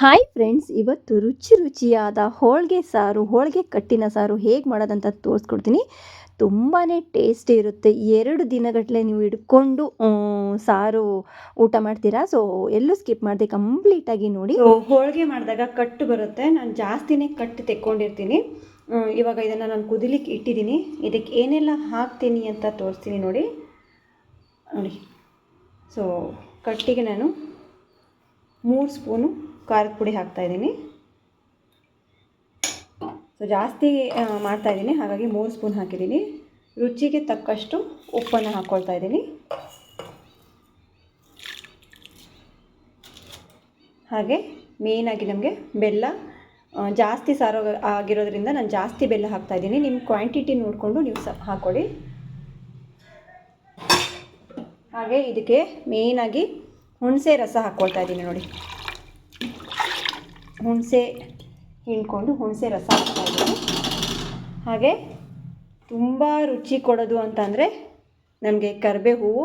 Hi friends, ಇವತ್ತು ರುಚಿ ರುಚಿಯಾದ ಹೋಳಿಗೆ ಸಾರು, ಹೋಳಿಗೆ ಕಟ್ಟಿನ ಸಾರು ಹೇಗೆ ಮಾಡೋದಂತ ತೋರಿಸ್ಕೊಡ್ತೀನಿ. ತುಂಬಾ ಟೇಸ್ಟಿ ಇರುತ್ತೆ. ಎರಡು ದಿನಗಟ್ಟಲೆ ನೀವು ಇಟ್ಕೊಂಡು ಸಾರು ಊಟ ಮಾಡ್ತೀರಾ. ಸೊ ಎಲ್ಲೂ ಸ್ಕಿಪ್ ಮಾಡಿದೆ, ಕಂಪ್ಲೀಟಾಗಿ ನೋಡಿ. ಹೋಳಿಗೆ ಮಾಡಿದಾಗ ಕಟ್ಟು ಬರುತ್ತೆ. ನಾನು ಜಾಸ್ತಿನೇ ಕಟ್ಟು ತೆಕ್ಕೊಂಡಿರ್ತೀನಿ. ಇವಾಗ ಇದನ್ನು ನಾನು ಕುದಿಲಿಕ್ಕೆ ಇಟ್ಟಿದ್ದೀನಿ. ಇದಕ್ಕೆ ಏನೆಲ್ಲ ಹಾಕ್ತೀನಿ ಅಂತ ತೋರಿಸ್ತೀನಿ ನೋಡಿ. ನೋಡಿ. ಸೊ ಕಟ್ಟಿಗೆ ನಾನು ಮೂರು ಸ್ಪೂನು ಖಾರದ ಪುಡಿ ಹಾಕ್ತಾಯಿದ್ದೀನಿ ಸೊ ಜಾಸ್ತಿ ಮಾಡ್ತಾಯಿದ್ದೀನಿ ಹಾಗಾಗಿ ಮೂರು ಸ್ಪೂನ್ ಹಾಕಿದ್ದೀನಿ. ರುಚಿಗೆ ತಕ್ಕಷ್ಟು ಉಪ್ಪನ್ನು ಹಾಕ್ಕೊಳ್ತಾ ಇದ್ದೀನಿ. ಹಾಗೆ ಮೇಯ್ನಾಗಿ ನಮಗೆ ಬೆಲ್ಲ ಜಾಸ್ತಿ ಸಾರೋ ಆಗಿರೋದ್ರಿಂದ ನಾನು ಜಾಸ್ತಿ ಬೆಲ್ಲ ಹಾಕ್ತಾ ಇದ್ದೀನಿ. ನಿಮ್ಮ ಕ್ವಾಂಟಿಟಿ ನೋಡಿಕೊಂಡು ನೀವು ಸ ಹಾಕ್ಕೊಳ್ಳಿ ಹಾಗೆ ಇದಕ್ಕೆ ಮೇಯ್ನಾಗಿ ಹುಣಸೆ ರಸ ಹಾಕ್ಕೊಳ್ತಾ ಇದ್ದೀನಿ ನೋಡಿ. ಹುಣಸೆ ಹಿಂಡ್ಕೊಂಡು ಹುಣಸೆ ರಸ ಹಾಕ್ತಾಯಿದ್ದೀನಿ ಹಾಗೆ ತುಂಬ ರುಚಿ ಕೊಡೋದು ಅಂತಂದರೆ ನಮಗೆ ಕರಿಬೇ ಹೂವು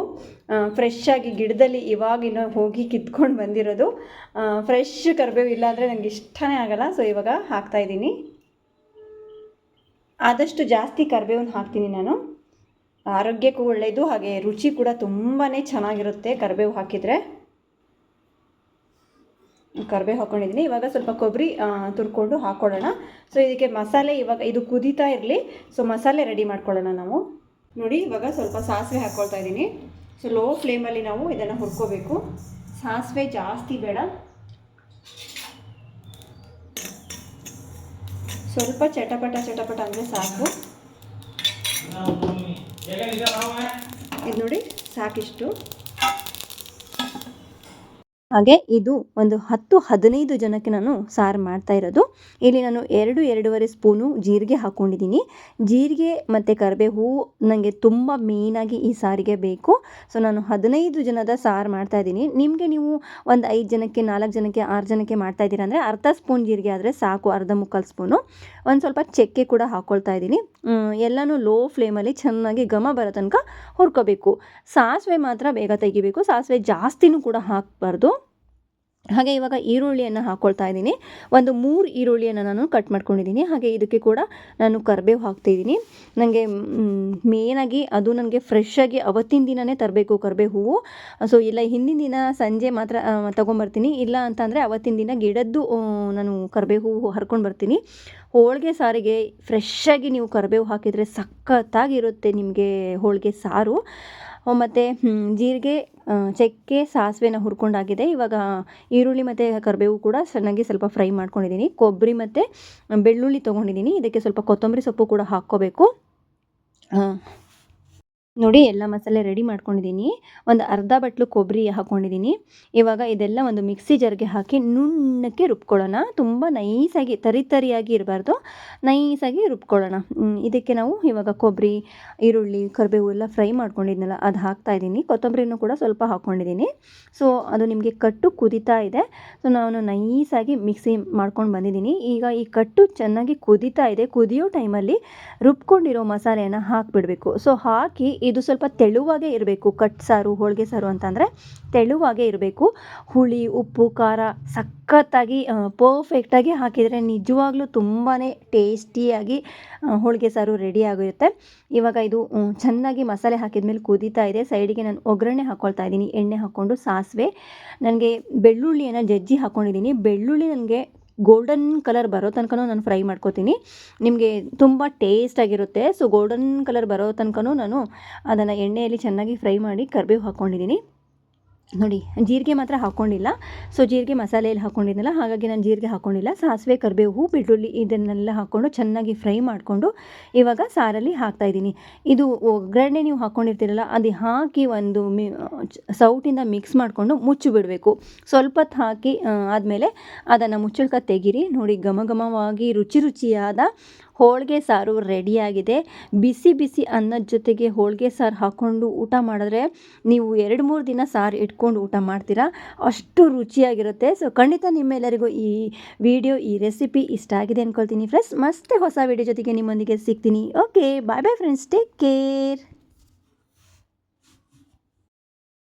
ಫ್ರೆಶ್ ಆಗಿ ಗಿಡದಲ್ಲಿ ಇವಾಗಿನ ಹೋಗಿ ಕಿತ್ಕೊಂಡು ಬಂದಿರೋದು. ಫ್ರೆಶ್ ಕರಿಬೇವು ಇಲ್ಲಾಂದರೆ ನನಗೆ ಇಷ್ಟನೇ ಆಗಲ್ಲ ಸೊ ಇವಾಗ ಹಾಕ್ತಾಯಿದ್ದೀನಿ ಆದಷ್ಟು ಜಾಸ್ತಿ ಕರಿಬೇವನ್ನ ಹಾಕ್ತೀನಿ ನಾನು. ಆರೋಗ್ಯಕ್ಕೂ ಒಳ್ಳೆಯದು ಹಾಗೆ ರುಚಿ ಕೂಡ ತುಂಬಾ ಚೆನ್ನಾಗಿರುತ್ತೆ ಕರಿಬೇವು ಹಾಕಿದರೆ. ಕರಿಬೇವು ಹಾಕ್ಕೊಂಡಿದ್ದೀನಿ ಇವಾಗ ಸ್ವಲ್ಪ ಕೊಬ್ಬರಿ ತುರ್ಕೊಂಡು ಹಾಕ್ಕೊಳ್ಳೋಣ ಸೊ ಇದಕ್ಕೆ ಮಸಾಲೆ ಇವಾಗ ಇದು ಕುದೀತಾ ಇರಲಿ. ಸೊ ಮಸಾಲೆ ರೆಡಿ ಮಾಡ್ಕೊಳ್ಳೋಣ ನಾವು. ನೋಡಿ, ಇವಾಗ ಸ್ವಲ್ಪ ಸಾಸಿವೆ ಹಾಕ್ಕೊಳ್ತಾ ಇದ್ದೀನಿ. ಸೊ ಲೋ ಫ್ಲೇಮಲ್ಲಿ ನಾವು ಇದನ್ನು ಹುರ್ಕೋಬೇಕು. ಸಾಸಿವೆ ಜಾಸ್ತಿ ಬೇಡ. ಸ್ವಲ್ಪ ಚಟಪಟ ಚಟಪಟ ಅಂದರೆ ಸಾಕು. ಇದು ನೋಡಿ, ಸಾಕಿಷ್ಟು. ಹಾಗೆ ಇದು ಒಂದು ಹತ್ತು ಹದಿನೈದು ಜನಕ್ಕೆ ನಾನು ಸಾರು ಮಾಡ್ತಾ ಇರೋದು. ಇಲ್ಲಿ ನಾನು ಎರಡು ಎರಡೂವರೆ ಸ್ಪೂನು ಜೀರಿಗೆ ಹಾಕ್ಕೊಂಡಿದ್ದೀನಿ ಜೀರಿಗೆ ಮತ್ತು ಕರಿಬೇವು ನನಗೆ ತುಂಬ ಮೇಯ್ನಾಗಿ ಈ ಸಾರಿಗೆ ಬೇಕು. ಸೊ ನಾನು ಹದಿನೈದು ಜನದ ಸಾರು ಮಾಡ್ತಾ ಇದ್ದೀನಿ. ನಿಮಗೆ ನೀವು ಒಂದು ಐದು ಜನಕ್ಕೆ, ನಾಲ್ಕು ಜನಕ್ಕೆ, ಆರು ಜನಕ್ಕೆ ಮಾಡ್ತಾ ಇದ್ದೀರಾ ಅಂದರೆ ಅರ್ಧ ಸ್ಪೂನ್ ಜೀರಿಗೆ ಆದರೆ ಸಾಕು, ಅರ್ಧ ಮುಕ್ಕಾಲು ಸ್ಪೂನು. ಒಂದು ಸ್ವಲ್ಪ ಚಕ್ಕೆ ಕೂಡ ಹಾಕ್ಕೊಳ್ತಾ ಇದ್ದೀನಿ. ಎಲ್ಲನೂ ಲೋ ಫ್ಲೇಮಲ್ಲಿ ಚೆನ್ನಾಗಿ ಘಮ ಬರೋ ತನಕ ಹುರ್ಕೋಬೇಕು. ಸಾಸಿವೆ ಮಾತ್ರ ಬೇಗ ತೆಗಿಬೇಕು. ಸಾಸಿವೆ ಜಾಸ್ತಿನೂ ಕೂಡ ಹಾಕಬಾರ್ದು. ಹಾಗೆ ಇವಾಗ ಈರುಳ್ಳಿಯನ್ನು ಹಾಕ್ಕೊಳ್ತಾ ಇದ್ದೀನಿ. ಒಂದು ಮೂರು ಈರುಳ್ಳಿಯನ್ನು ನಾನು ಕಟ್ ಮಾಡ್ಕೊಂಡಿದ್ದೀನಿ. ಹಾಗೆ ಇದಕ್ಕೆ ಕೂಡ ನಾನು ಕರಿಬೇವು ಹಾಕ್ತಾಯಿದ್ದೀನಿ ನನಗೆ ಮೇನಾಗಿ ಅದು ನನಗೆ ಫ್ರೆಶ್ ಆಗಿ ಅವತ್ತಿನ ದಿನವೇ ತರಬೇಕು ಕರಿಬೇವು ಹೂವು. ಸೊ ಇಲ್ಲ, ಹಿಂದಿನ ದಿನ ಸಂಜೆ ಮಾತ್ರ ತೊಗೊಂಬರ್ತೀನಿ. ಇಲ್ಲ ಅಂತಂದರೆ ಅವತ್ತಿನ ದಿನ ಗಿಡದ್ದು ನಾನು ಕರಿಬೇವು ಹೂವು ಹರ್ಕೊಂಡು ಬರ್ತೀನಿ. ಹೋಳಿಗೆ ಸಾರಿಗೆ ಫ್ರೆಶ್ಶಾಗಿ ನೀವು ಕರಿಬೇವು ಹಾಕಿದರೆ ಸಖತ್ತಾಗಿರುತ್ತೆ ನಿಮಗೆ ಹೋಳಿಗೆ ಸಾರು. ಮತ್ತು ಜೀರಿಗೆ ಚಕ್ಕೆ ಸಾಸಿವೆನ ಹುರ್ಕೊಂಡಾಗಿದೆ. ಇವಾಗ ಈರುಳ್ಳಿ ಮತ್ತು ಕರಿಬೇವು ಕೂಡ ಚೆನ್ನಾಗಿ ಸ್ವಲ್ಪ ಫ್ರೈ ಮಾಡ್ಕೊಂಡಿದ್ದೀನಿ ಕೊಬ್ಬರಿ ಮತ್ತು ಬೆಳ್ಳುಳ್ಳಿ ತೊಗೊಂಡಿದ್ದೀನಿ ಇದಕ್ಕೆ ಸ್ವಲ್ಪ ಕೊತ್ತಂಬರಿ ಸೊಪ್ಪು ಕೂಡ ಹಾಕ್ಕೋಬೇಕು. ನೋಡಿ ಎಲ್ಲ ಮಸಾಲೆ ರೆಡಿ ಮಾಡ್ಕೊಂಡಿದ್ದೀನಿ. ಒಂದು ಅರ್ಧ ಬಟ್ಲು ಕೊಬ್ಬರಿ ಹಾಕ್ಕೊಂಡಿದ್ದೀನಿ ಇವಾಗ ಇದೆಲ್ಲ ಒಂದು ಮಿಕ್ಸಿ ಜರ್ಗೆ ಹಾಕಿ ನುಣ್ಣಕ್ಕೆ ರುಬ್ಕೊಳ್ಳೋಣ. ತುಂಬ ನೈಸಾಗಿ ತರಿ ತರಿಯಾಗಿ ಇರಬಾರ್ದು. ನೈಸಾಗಿ ರುಬ್ಕೊಳ್ಳೋಣ. ಇದಕ್ಕೆ ನಾವು ಇವಾಗ ಕೊಬ್ಬರಿ, ಈರುಳ್ಳಿ, ಕರಿಬೇವು ಎಲ್ಲ ಫ್ರೈ ಮಾಡ್ಕೊಂಡಿದ್ನಲ್ಲ, ಅದು ಹಾಕ್ತಾ ಇದ್ದೀನಿ. ಕೊತ್ತಂಬರಿನೂ ಕೂಡ ಸ್ವಲ್ಪ ಹಾಕ್ಕೊಂಡಿದ್ದೀನಿ ಸೊ ಅದು ನಿಮಗೆ ಕಟ್ಟು ಕುದೀತಾ ಇದೆ. ಸೊ ನಾನು ನೈಸಾಗಿ ಮಿಕ್ಸಿ ಮಾಡ್ಕೊಂಡು ಬಂದಿದ್ದೀನಿ. ಈಗ ಈ ಕಟ್ಟು ಚೆನ್ನಾಗಿ ಕುದೀತಾ ಇದೆ. ಕುದಿಯೋ ಟೈಮಲ್ಲಿ ರುಬ್ಕೊಂಡಿರೋ ಮಸಾಲೆಯನ್ನು ಹಾಕಿಬಿಡಬೇಕು. ಸೊ ಹಾಕಿ ಇದು ಸ್ವಲ್ಪ ತೆಳುವಾಗೇ ಇರಬೇಕು. ಕಟ್ ಸಾರು, ಹೋಳಿಗೆ ಸಾರು ಅಂತಂದರೆ ತೆಳುವಾಗೇ ಇರಬೇಕು. ಹುಳಿ, ಉಪ್ಪು, ಖಾರ ಸಖತ್ತಾಗಿ ಪರ್ಫೆಕ್ಟಾಗಿ ಹಾಕಿದರೆ ನಿಜವಾಗ್ಲೂ ತುಂಬಾ ಟೇಸ್ಟಿಯಾಗಿ ಹೋಳಿಗೆ ಸಾರು ರೆಡಿ ಆಗಿರುತ್ತೆ ಇವಾಗ ಇದು ಚೆನ್ನಾಗಿ ಮಸಾಲೆ ಹಾಕಿದ ಮೇಲೆ ಕುದೀತಾ ಇದೆ. ಸೈಡಿಗೆ ನಾನು ಒಗ್ಗರಣೆ ಹಾಕ್ಕೊಳ್ತಾ ಇದ್ದೀನಿ. ಎಣ್ಣೆ ಹಾಕ್ಕೊಂಡು ಸಾಸಿವೆ. ನನಗೆ ಬೆಳ್ಳುಳ್ಳಿಯನ್ನು ಜಜ್ಜಿ ಹಾಕ್ಕೊಂಡಿದ್ದೀನಿ ಬೆಳ್ಳುಳ್ಳಿ ನನಗೆ ಗೋಲ್ಡನ್ ಕಲರ್ ಬರೋ ತನಕ ನಾನು ಫ್ರೈ ಮಾಡ್ಕೋತೀನಿ. ನಿಮಗೆ ತುಂಬ ಟೇಸ್ಟಾಗಿರುತ್ತೆ ಸೊ ಗೋಲ್ಡನ್ ಕಲರ್ ಬರೋ ತನಕ ನಾನು ಅದನ್ನು ಎಣ್ಣೆಯಲ್ಲಿ ಚೆನ್ನಾಗಿ ಫ್ರೈ ಮಾಡಿ ಕರ್ಬೇವು ಹಾಕ್ಕೊಂಡಿದ್ದೀನಿ ನೋಡಿ, ಜೀರಿಗೆ ಮಾತ್ರ ಹಾಕ್ಕೊಂಡಿಲ್ಲ ಸೊ ಜೀರಿಗೆ ಮಸಾಲೆಯಲ್ಲಿ ಹಾಕ್ಕೊಂಡಿದ್ನಲ್ಲ ಹಾಗಾಗಿ ನಾನು ಜೀರಿಗೆ ಹಾಕ್ಕೊಂಡಿಲ್ಲ ಸಾಸಿವೆ, ಕರಿಬೇವು, ಬೆಳ್ಳುಳ್ಳಿ ಇದನ್ನೆಲ್ಲ ಹಾಕ್ಕೊಂಡು ಚೆನ್ನಾಗಿ ಫ್ರೈ ಮಾಡಿಕೊಂಡು ಇವಾಗ ಸಾರಲ್ಲಿ ಹಾಕ್ತಾಯಿದ್ದೀನಿ ಇದು ಒಗ್ಗರಣೆ ನೀವು ಹಾಕ್ಕೊಂಡಿರ್ತೀರಲ್ಲ ಅದು ಹಾಕಿ ಒಂದು ಮಿ, ಸೌಟಿಂದ ಮಿಕ್ಸ್ ಮಾಡಿಕೊಂಡು ಮುಚ್ಚಿಬಿಡಬೇಕು. ಸ್ವಲ್ಪ ಹೊತ್ತು ಹಾಕಿ ಆದಮೇಲೆ ಅದನ್ನು ಮುಚ್ಚಳ್ಕ ತೆಗಿರಿ. ನೋಡಿ, ಘಮ ಘಮವಾಗಿ ರುಚಿ ರುಚಿಯಾದ ಹೋಳಿಗೆ ಸಾರು ರೆಡಿಯಾಗಿದೆ. ಬಿಸಿ ಬಿಸಿ ಅನ್ನದ ಜೊತೆಗೆ ಹೋಳಿಗೆ ಸಾರು ಹಾಕ್ಕೊಂಡು ಊಟ ಮಾಡಿದ್ರೆ ನೀವು ಎರಡು ಮೂರು ದಿನ ಸಾರು ಇಟ್ಕೊಂಡು ಊಟ ಮಾಡ್ತೀರಾ? ಅಷ್ಟು ರುಚಿಯಾಗಿರುತ್ತೆ. ಸೊ ಖಂಡಿತ ನಿಮ್ಮೆಲ್ಲರಿಗೂ ಈ ವಿಡಿಯೋ, ಈ ರೆಸಿಪಿ ಇಷ್ಟ ಆಗಿದೆ ಅಂದ್ಕೊಳ್ತೀನಿ ಫ್ರೆಂಡ್ಸ್ ಮತ್ತೆ ಹೊಸ ವಿಡಿಯೋ ಜೊತೆಗೆ ನಿಮ್ಮೊಂದಿಗೆ ಸಿಗ್ತೀನಿ. Okay bye bye friends take care